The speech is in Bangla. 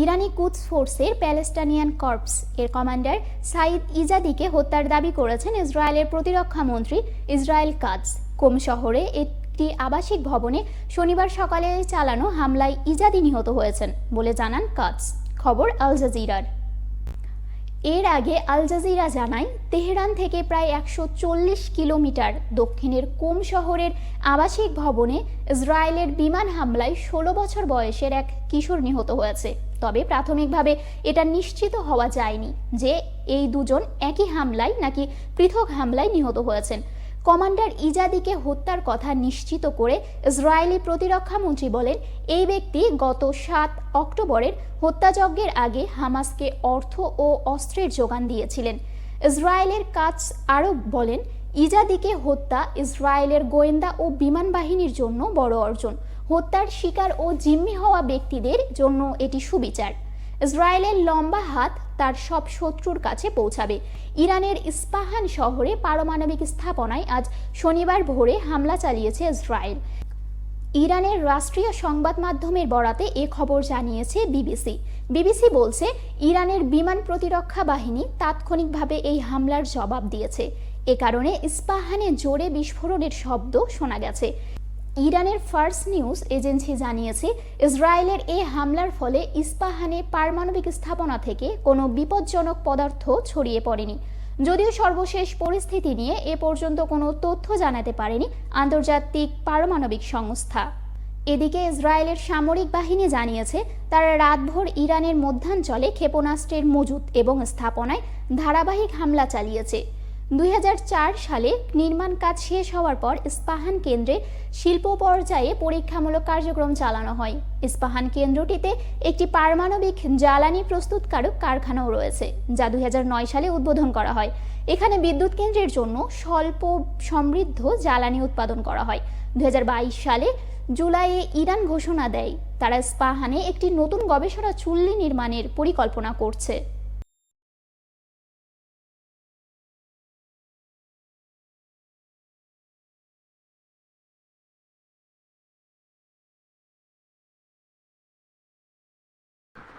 ইরানি কুদস ফোর্সের প্যালেস্টানিয়ান কর্পস। এর কমান্ডার সাইদ ইজাদিকে হত্যার দাবি করেছেন ইসরায়েলের প্রতিরক্ষা মন্ত্রী ইসরায়েল কাজ কোম শহরে একটি আবাসিক ভবনে শনিবার সকালে চালানো হামলায় ইজাদি নিহত হয়েছেন বলে জানান কাজ খবর আল জাজিরার। এর আগে আল জাজিরা জানায়, তেহরান থেকে প্রায় একশো চল্লিশ কিলোমিটার দক্ষিণের কোম শহরের আবাসিক ভবনে ইসরায়েলের বিমান হামলায় ষোলো বছর বয়সের এক কিশোর নিহত হয়েছে। তবে প্রাথমিকভাবে এটা নিশ্চিত হওয়া যায়নি যে এই দুজন একই হামলায় নাকি পৃথক হামলায় নিহত হয়েছেন। কমান্ডার ইজাদিকে হত্যার কথা নিশ্চিত করে ইসরায়েলি প্রতিরক্ষা মন্ত্রী বলেন, এই ব্যক্তি গত সাত অক্টোবরের হত্যাযজ্ঞের আগে হামাসকে অর্থ ও অস্ত্রের যোগান দিয়েছিলেন। ইসরায়েলের কাজ আরও বলেন, ইজাদিকে হত্যা ইসরায়েলের গোয়েন্দা ও বিমান বাহিনীর জন্য বড় অর্জন। হত্যার শিকার ও জিম্মি হওয়া ব্যক্তিদের জন্য এটি সুবিচার। ইসরায়েলের লম্বা হাত তার সব শত্রুর কাছে পৌঁছাবে। ইরানের ইস্পাহান শহরে পারমাণবিক স্থাপনায় আজ শনিবার ভোরে হামলা চালিয়েছে ইসরায়েল। ইরানের রাষ্ট্রীয় সংবাদ মাধ্যমের বরাতে এ খবর জানিয়েছে বিবিসি। বিবিসি বলছে, ইরানের বিমান প্রতিরক্ষা বাহিনী তাৎক্ষণিকভাবে এই হামলার জবাব দিয়েছে। এ কারণে ইস্পাহানে জোরে বিস্ফোরণের শব্দ শোনা গেছে। ইরানের ফার্স্ট নিউজ এজেন্সি জানিয়েছে, ইসরায়েলের এই হামলার ফলে ইস্পাহানে পারমাণবিক স্থাপনা থেকে কোনো বিপজ্জনক পদার্থ ছড়িয়ে পড়েনি। যদিও সর্বশেষ পরিস্থিতি নিয়ে এ পর্যন্ত কোনো তথ্য জানাতে পারেনি আন্তর্জাতিক পারমাণবিক সংস্থা। এদিকে ইসরায়েলের সামরিক বাহিনী জানিয়েছে, তারা রাতভর ইরানের মধ্যাঞ্চলে ক্ষেপণাস্ত্রের মজুত এবং স্থাপনায় ধারাবাহিক হামলা চালিয়েছে। দুই হাজার চার সালে নির্মাণ কাজ শেষ হওয়ার পর ইস্পাহান কেন্দ্রে শিল্প পর্যায়ে পরীক্ষামূলক কার্যক্রম চালানো হয়। ইস্পাহান কেন্দ্রটিতে একটি পারমাণবিক জ্বালানি প্রস্তুতকারক কারখানাও রয়েছে, যা দু হাজার নয় সালে উদ্বোধন করা হয়। এখানে বিদ্যুৎ কেন্দ্রের জন্য স্বল্প সমৃদ্ধ জ্বালানি উৎপাদন করা হয়। দুই হাজার বাইশ সালে জুলাইয়ে ইরান ঘোষণা দেয়, তারা ইস্পাহানে একটি নতুন গবেষণা চুল্লি নির্মাণের পরিকল্পনা করছে।